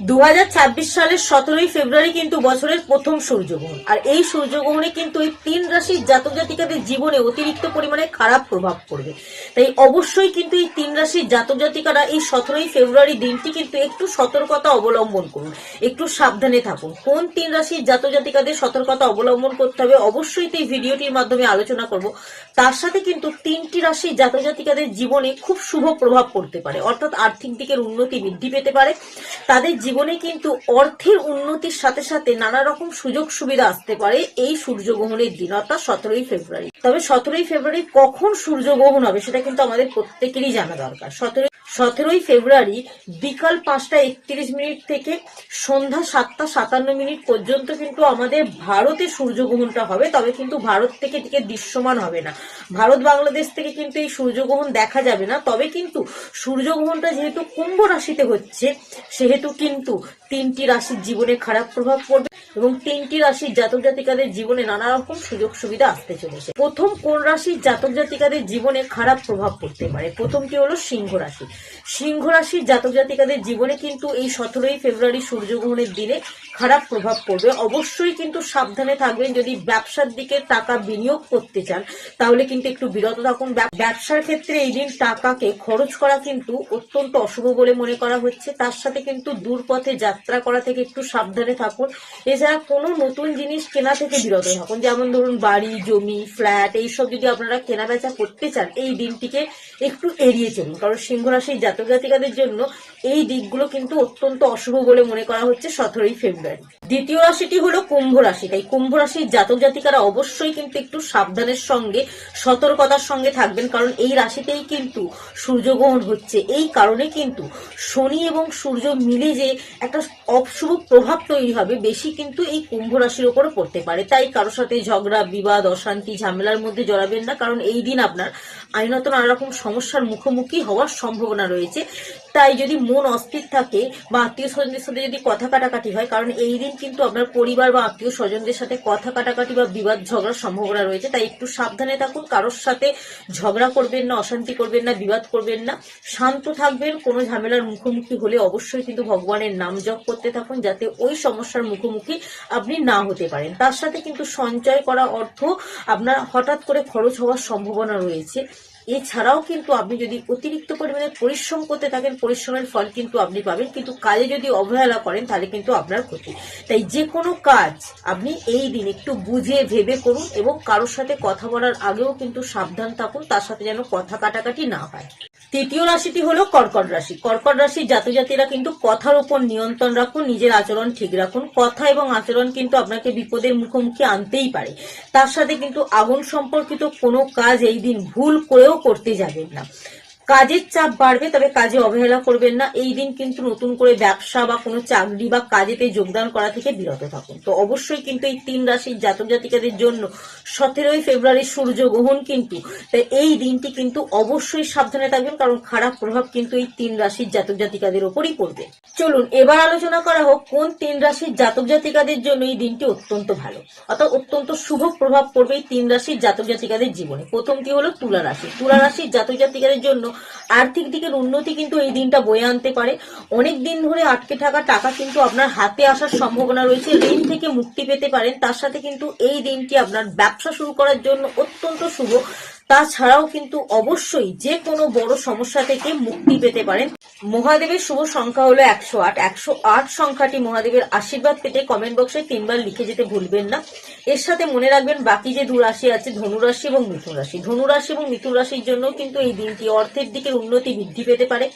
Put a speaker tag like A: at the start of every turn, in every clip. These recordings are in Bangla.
A: দু সালের সতেরোই ফেব্রুয়ারি কিন্তু বছরের প্রথম সূর্যগ্রহণ। আর এই সূর্যগ্রহণে কিন্তু এই তিন রাশির জাতক জাতিকাদের জীবনে অতিরিক্ত পরিমাণে খারাপ প্রভাব পড়বে। তাই অবশ্যই কিন্তু এই তিন রাশির জাতক জাতিকারা এই সতেরোই ফেব্রুয়ারি দিনটি কিন্তু একটু সতর্কতা অবলম্বন করুন। একটু সাবধানে থাকুন। কোন তিন রাশির জাতক জাতিকাদের সতর্কতা অবলম্বন করতে হবে অবশ্যই তো এই ভিডিওটির মাধ্যমে আলোচনা করব। তার সাথে কিন্তু তিনটি রাশির জাতক জাতিকাদের জীবনে খুব শুভ প্রভাব পড়তে পারে। অর্থাৎ আর্থিক দিকের উন্নতি বৃদ্ধি পেতে পারে। তাদের জীবনে কিন্তু অর্থের উন্নতির সাথে সাথে নানা রকম সুযোগ সুবিধা আসতে পারে এই সূর্যগ্রহণের দিন, অর্থাৎ সতেরোই ফেব্রুয়ারি। তবে সতেরোই ফেব্রুয়ারি কখন সূর্যগ্রহণ হবে সেটা কিন্তু আমাদের প্রত্যেকেরই জানা দরকার। সতেরোই সতেরোই ফেব্রুয়ারি বিকাল পাঁচটা একত্রিশ মিনিট থেকে সন্ধ্যা সাতটা সাতান্ন মিনিট পর্যন্ত কিন্তু আমাদের ভারতে সূর্যগ্রহণটা হবে, তবে কিন্তু ভারত থেকে থেকে দৃশ্যমান হবে না। ভারত, বাংলাদেশ থেকে কিন্তু এই সূর্যগ্রহণ দেখা যাবে না, তবে কিন্তু সূর্যগ্রহণটা যেহেতু কুম্ভ রাশিতে হচ্ছে, সেহেতু কিন্তু কিন্তু তিনটি রাশির জীবনে খারাপ প্রভাব পড়বে এবং তিনটি রাশির জাতক জাতিকাদের জীবনে নানা রকম সুযোগ সুবিধা আসতে চলেছে। প্রথম কোন রাশির জাতক জাতিকাদের জীবনে খারাপ প্রভাব পড়তে পারে? প্রথমটি হলো সিংহ রাশি। সিংহ রাশির জাতক জাতিকাদের জীবনে কিন্তু এই সতেরোই ফেব্রুয়ারি সূর্যগ্রহণের দিনে খারাপ প্রভাব পড়বে। অবশ্যই কিন্তু সাবধানে থাকবেন, যদি ব্যবসার দিকে টাকা বিনিয়োগ করতে চান, তাহলে কিন্তু একটু বিরত থাকুন। ব্যব- ব্যবসার ক্ষেত্রে এই দিন টাকাকে খরচ করা কিন্তু অত্যন্ত অশুভ বলে মনে করা হচ্ছে। তার সাথে কিন্তু দূর পথে যাত্রা করা থেকে একটু সাবধানে থাকুন। এছাড়া কোনো নতুন জিনিস কেনা থেকে বিরত থাকুন। যেমন ধরুন বাড়ি, জমি ফ্ল্যাট এইসব যদি আপনারা কেনা বেচা করতে চান, এই দিনটিকে একটু এড়িয়ে চলুন। কারণ সিংহ রাশির জাতক জাতিকাদের জন্য এই দিকগুলো কিন্তু অত্যন্ত অশুভ বলে মনে করা হচ্ছে সতেরোই ফেব্রুয়ারি। দ্বিতীয় রাশিটি হলো কুম্ভ রাশি। তাই কুম্ভ রাশির জাতক জাতিকারা অবশ্যই কিন্তু একটু সাবধানের সঙ্গে, সতর্কতার সঙ্গে থাকবেন। কারণ এই রাশিতেই কিন্তু সূর্যগ্রহণ হচ্ছে। এই কারণে কিন্তু শনি এবং সূর্য মিলে যে একটা অশুভ প্রভাব তৈরি হবে, বেশি কিন্তু এই কুম্ভ রাশির উপরে পড়তে পারে। তাই কারোর সাথে ঝগড়া, বিবাদ, অশান্তি, ঝামেলার মধ্যে জড়াবেন না, কারণ এই দিন আপনার আইনত নানা রকম সমস্যার মুখোমুখি হওয়ার সম্ভাবনা রয়েছে। তাই যদি মন অস্থির থাকে বা আত্মীয় স্বজনদের সাথে যদি কথা কাটাকাটি হয়, কারণ এই দিন কিন্তু আপনার পরিবার বা আত্মীয় স্বজনদের সাথে কথা কাটাকাটি বা বিবাদ, ঝগড়ার সম্ভাবনা রয়েছে। তাই একটু সাবধানে থাকুন, কারোর সাথে ঝগড়া করবেন না, অশান্তি করবেন না, বিবাদ করবেন না, শান্ত থাকবেন, কোনো ঝামেলার মুখোমুখি হলে অবশ্যই কিন্তু ভগবানের নাম জপ করতে থাকুন যাতে ওই সমস্যার মুখোমুখি আপনি না হতে পারেন। তার সাথে কিন্তু সঞ্চয় করা অর্থ আপনার হঠাৎ করে খরচ হওয়ার সম্ভাবনা রয়েছে। এছাড়াও কিন্তু আপনি যদি অতিরিক্ত পরিমাণে পরিশ্রম করতে থাকেন, পরিশ্রমের ফল কিন্তু আপনি পাবেন। কিন্তু কাজে যদি অবহেলা করেন, তাহলে কিন্তু আপনার ক্ষতি। তাই যে কোনো কাজ আপনি এই দিন একটু বুঝে ভেবে করুন এবং কারোর সাথে কথা বলার আগেও কিন্তু সাবধান থাকুন, তার সাথে যেন কথা কাটাকাটি না হয়। তৃতীয় রাশিটি হলো কর্কট রাশি। কর্কট রাশির জাতজাতিরা কিন্তু কথার উপর নিয়ন্ত্রণ রাখুন, নিজের আচরণ ঠিক রাখুন। কথা এবং আচরণ কিন্তু আপনাকে বিপদের মুখোমুখি আনতেই পারে। তার সাথে কিন্তু আগুন সম্পর্কিত কোনো কাজ এই দিন ভুল করেও করতে যাবেন না। কাজের চাপ বাড়বে, তবে কাজে অবহেলা করবেন না। এই দিন কিন্তু নতুন করে ব্যবসা বা কোনো চাকরি বা কাজেতে যোগদান করা থেকে বিরত থাকুন। তো অবশ্যই কিন্তু এই তিন রাশির জাতক জাতিকাদের জন্য সতেরোই ফেব্রুয়ারি সূর্য গ্রহণ কিন্তু তাই এই দিনটি কিন্তু অবশ্যই সাবধানে থাকবেন, কারণ খারাপ প্রভাব কিন্তু এই তিন রাশির জাতক জাতিকাদের ওপরই পড়বে। চলুন, এবার আলোচনা করা হোক কোন তিন রাশির জাতক জাতিকাদের জন্য এই দিনটি অত্যন্ত ভালো। অর্থাৎ অত্যন্ত শুভ প্রভাব পড়বে এই তিন রাশির জাতক জাতিকাদের জীবনে। প্রথমটি হলো তুলা রাশি। তুলা রাশির জাতক জাতিকাদের জন্য আর্থিক দিকের উন্নতি কিন্তু এই দিনটা বয়ে আনতে পারে। অনেক দিন ধরে আটকে থাকা টাকা কিন্তু আপনার হাতে আসার সম্ভাবনা রয়েছে। ঋণ থেকে মুক্তি পেতে পারেন। তার সাথে কিন্তু এই দিনটি আপনার ব্যবসা শুরু করার জন্য অত্যন্ত শুভ। তাছাড়াও কিন্তু অবশ্যই যে কোনো বড় সমস্যা থেকে মুক্তি পেতে পারেন। মহাদেবের শুভ সংখ্যা হলো একশো আট। একশো আট সংখ্যাটি মহাদেবের আশীর্বাদ পেতে কমেন্ট বক্সে তিনবার লিখে যেতে ভুলবেন না। এর সাথে মনে রাখবেন, বাকি যে দু রাশি আছে, ধনুরাশি এবং মিথুন রাশি। ধনুরাশি এবং মিথুন রাশির জন্য কিন্তু এই দিনটি অর্থের দিকে উন্নতি বৃদ্ধি পেতে পারে।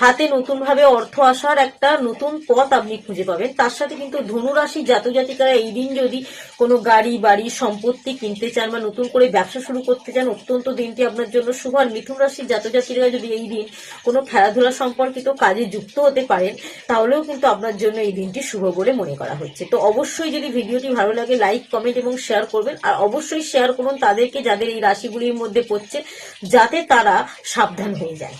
A: হাতে নতুনভাবে অর্থ আসার একটা নতুন পথ আপনি খুঁজে পাবেন। তার সাথে কিন্তু ধনুরাশি জাতক জাতিকারা এই দিন যদি কোনো গাড়ি, বাড়ি, সম্পত্তি কিনতে চান বা নতুন করে ব্যবসা শুরু করতে চান, অত্যন্ত দিনটি আপনার জন্য শুভ। আর মিথুন রাশির জাতক জাতিকারা যদি এই দিন কোনো খেলাধুলা সম্পর্কিত কাজে যুক্ত হতে পারেন, তাহলেও কিন্তু আপনার জন্য এই দিনটি শুভ বলে মনে করা হচ্ছে। তো অবশ্যই যদি ভিডিওটি ভালো লাগে, লাইক, কমেন্ট এবং শেয়ার করবেন। আর অবশ্যই শেয়ার করুন তাদেরকে যাদের এই রাশিগুলির মধ্যে পড়ছে, যাতে তারা সাবধান হয়ে যায়।